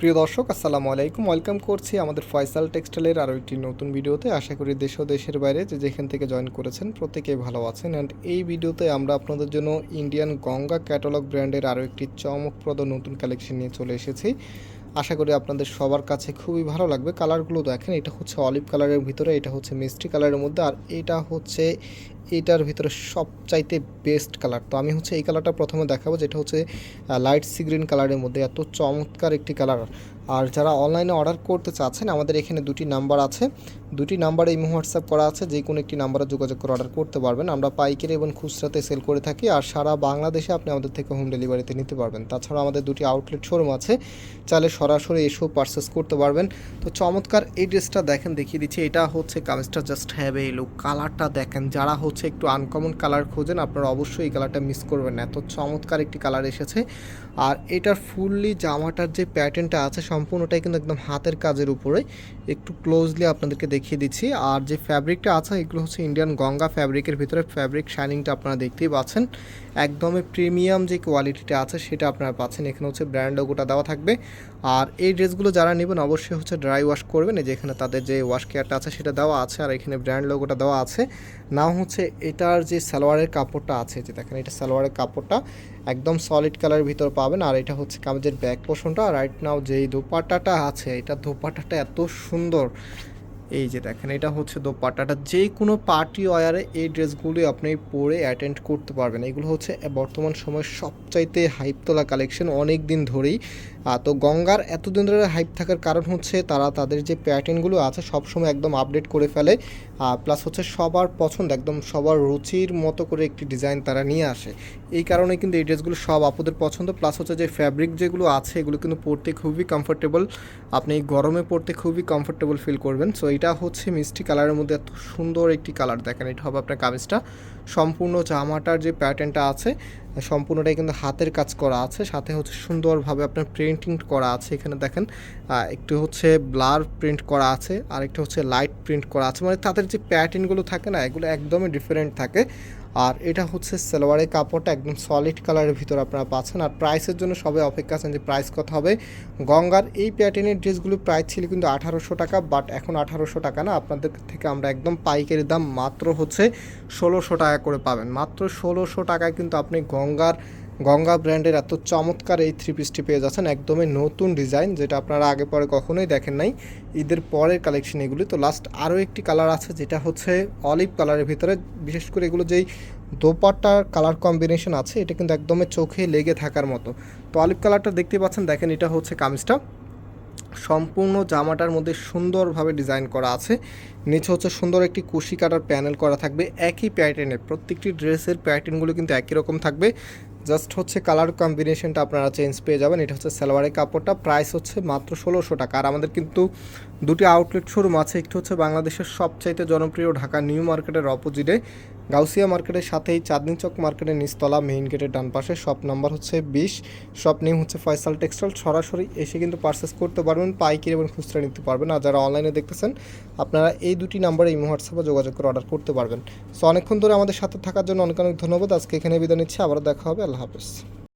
প্রিয় দর্শক, আসসালামু আলাইকুম। ওয়েলকাম করছি আমাদের ফয়সাল টেক্সটাইলের আরও একটি নতুন ভিডিওতে। আশা করি দেশ ও দেশের বাইরে যে যেখান থেকে জয়েন করেছেন প্রত্যেকেই ভালো আছেন। অ্যান্ড এই ভিডিওতে আমরা আপনাদের জন্য ইন্ডিয়ান গঙ্গা ক্যাটালগ ব্র্যান্ডের আরও একটি চমকপ্রদ নতুন কালেকশন নিয়ে চলে এসেছি। আশা করি আপনাদের সবার কাছে খুবই ভালো লাগবে। কালারগুলো দেখেন, এটা হচ্ছে অলিভ কালারের ভিতরে, এটা হচ্ছে মিষ্টি কালারের মধ্যে, আর এটা হচ্ছে এটার ভিতরে সবচাইতে বেস্ট কালার। তো আমি হচ্ছে এই কালারটা প্রথমে দেখাবো, যেটা হচ্ছে লাইট সি গ্রিন কালারের মধ্যে, এত চমৎকার একটি কালার। আর যারা অনলাইনে অর্ডার করতে চাচ্ছেন, আমাদের এখানে দুটি নাম্বার আছে। দুটি নাম্বারে ইমো, হোয়াটসঅ্যাপ করা আছে, যে কোনো একটি নাম্বারে যোগাযোগ করে অর্ডার করতে পারবেন। আমরা পাইকারি এবং খুচরাতে সেল করে থাকি আর সারা বাংলাদেশে আপনি আমাদের থেকে হোম ডেলিভারিতে নিতে পারবেন। তাছাড়া আমাদের দুটি আউটলেট শোরুম আছে, চাইলে সরাসরি এসেও পারচেস করতে পারবেন। তো চমৎকার এই ড্রেসটা দেখেন, দেখিয়ে দিচ্ছি। এটা হচ্ছে কামিজটা জাস্ট হ্যাভ এলো কালারটা দেখেন, যারা হচ্ছে একটু আনকমন কালার খোঁজেন, আপনারা অবশ্যই এই কালারটা মিস করবেন না। এত চমৎকার একটি কালার এসেছে। আর এটার ফুললি জামাটার যে প্যাটার্নটা আছে সম্পূর্ণটাই কিন্তু একদম হাতের কাজের উপরে। একটু ক্লোজলি আপনাদেরকে দেখিয়ে দিচ্ছি। আর যে ফ্যাব্রিকটা আছে, এগুলো হচ্ছে ইন্ডিয়ান গঙ্গা ফ্যাব্রিকের ভিতরে। ফ্যাব্রিক শাইনিংটা আপনারা দেখতেই পাচ্ছেন। একদমই প্রিমিয়াম যে কোয়ালিটিটা আছে, সেটা আপনারা পাচ্ছেন। এখানে হচ্ছে ব্র্যান্ড লোগোটা দেওয়া থাকবে। আর এই ড্রেসগুলো যারা নেবেন, অবশ্যই হচ্ছে ড্রাই ওয়াশ করবেন। এই যে এখানে তাদের যে ওয়াশ কেয়ারটা আছে, সেটা দেওয়া আছে। আর এখানে ব্র্যান্ড লোগোটা দেওয়া আছে। নাও হচ্ছে এটার যে সালোয়ারের কাপড়টা আছে যে দেখেন, এটা সালোয়ারের কাপড়টা। একদম সলিড কালারের ভিতর পাবেন। আর এটা হচ্ছে কামিজের ব্যাক পোর্শনটা রাইট নাও যেই দোপাট্টাটা আছে এটা ধোপাটাটা এত সুন্দর। এই যে দেখেন, এটা হচ্ছে দোপাট্টাটা। যে কোনো পার্টি ওয়ারে এই ড্রেসগুলি আপনি পরে অ্যাটেন্ড করতে পারবেন। এগুলো হচ্ছে বর্তমান সময়ের সবচাইতে হাইপ তোলা কালেকশন অনেক দিন ধরেই তো গঙ্গার এতদিন ধরে হাইপ থাকার কারণ হচ্ছে তারা তাদের যে প্যাটার্নগুলো আছে সবসময় একদম আপডেট করে ফেলে। প্লাস হচ্ছে সবার পছন্দ, একদম সবার রুচির মতো করে একটি ডিজাইন তারা নিয়ে আসে। এই কারণে কিন্তু এই ড্রেসগুলো সব আপুদের পছন্দ। প্লাস হচ্ছে যে ফ্যাব্রিক যেগুলো আছে, এগুলো কিন্তু পরতে খুবই কমফোর্টেবল আপনি গরমে পরতে খুবই কমফোর্টেবল ফিল করবেন। সো এটা হচ্ছে মিষ্টি কালারের মধ্যে এত সুন্দর একটি কালার। দেখেন, এটা হবে আপনার কামিজটা। সম্পূর্ণ জামাটার যে প্যাটার্নটা আছে সম্পূর্ণটাই কিন্তু হাতের কাজ করা আছে। সাথে হচ্ছে সুন্দরভাবে আপনার প্রিন্টিং করা আছে এখানে দেখেন। একটু হচ্ছে ব্লার প্রিন্ট করা আছে আর একটু হচ্ছে লাইট প্রিন্ট করা আছে। মানে তাদের যে প্যাটার্নগুলো থাকে না, এগুলো একদমই ডিফারেন্ট থাকে। আর এটা হচ্ছে সালোয়ারের কাপড়টা একদম সলিড কালারের ভিতর আপনারা পাচ্ছেন। আর প্রাইসের জন্য সবাই অপেক্ষা আছেন যে প্রাইস কত হবে। গঙ্গার এই প্যাটার্নের ড্রেসগুলো প্রাইস ছিল কিন্তু আঠারোশো টাকা বাট এখন আঠারোশো টাকা না। আপনাদের থেকে আমরা একদম পাইকারি দাম মাত্র হচ্ছে ষোলোশো টাকা করে পাবেন। মাত্র ষোলোশো টাকায় কিন্তু আপনি গঙ্গার, গঙ্গা ব্র্যান্ডের এত চমৎকার এই থ্রি পিসটি পেয়ে যাচ্ছেন। একদমই নতুন ডিজাইন যেটা আপনারা আগে পরে কখনোই দেখেন নাই। ঈদের পরের কালেকশন এগুলি। তো লাস্ট আরও একটি কালার আছে, যেটা হচ্ছে অলিভ কালারের ভিতরে। বিশেষ করে এগুলো যেই দোপাট্টার কালার কম্বিনেশন আছে, এটা কিন্তু একদমই চোখে লেগে থাকার মতো। তো অলিভ কালারটা দেখতে পাচ্ছেন, দেখেন এটা হচ্ছে কামিজটা। সম্পূর্ণ জামাটার মধ্যে সুন্দরভাবে ডিজাইন করা আছে। নিচে হচ্ছে সুন্দর একটি কুশি কাটার প্যানেল করা থাকবে। একই প্যাটার্নের প্রত্যেকটি ড্রেসের প্যাটার্নগুলো কিন্তু একই রকম থাকবে। জাস্ট হচ্ছে কালার কম্বিনেশনটা আপনারা চেঞ্জ পেয়ে যাবেন। এটা হচ্ছে সালোয়ারের কাপড়টা। প্রাইস হচ্ছে মাত্র ষোলোশো টাকা। আর আমাদের কিন্তু দুটি আউটলেট শোরুম আছে। একটি হচ্ছে বাংলাদেশের সবচাইতে জনপ্রিয় ঢাকা নিউ মার্কেটের অপোজিটে। গাউসিয়া মার্কেটের সাথেই চাঁদনি চক মার্কেটের নিচতলা, মেইন গেটের ডান পাশে। শপ নাম্বার হচ্ছে বিশ। শপ নেম হচ্ছে ফয়সাল টেক্সটাইল। সরাসরি এসে কিন্তু পারচেস করতে পারবেন, পাইকারি এবং খুচরা নিতে পারবেন। আর যারা অনলাইনে দেখতেছেন, আপনারা এই দুটি নাম্বারে এই হোয়াটসঅ্যাপে যোগাযোগ করে অর্ডার করতে পারবেন। সো অনেকক্ষণ ধরে আমাদের সাথে থাকার জন্য অনেক অনেক ধন্যবাদ। আজকে এখানে বিদায় নিচ্ছি। আবারও দেখা হবে। আল্লাহ হাফেজ।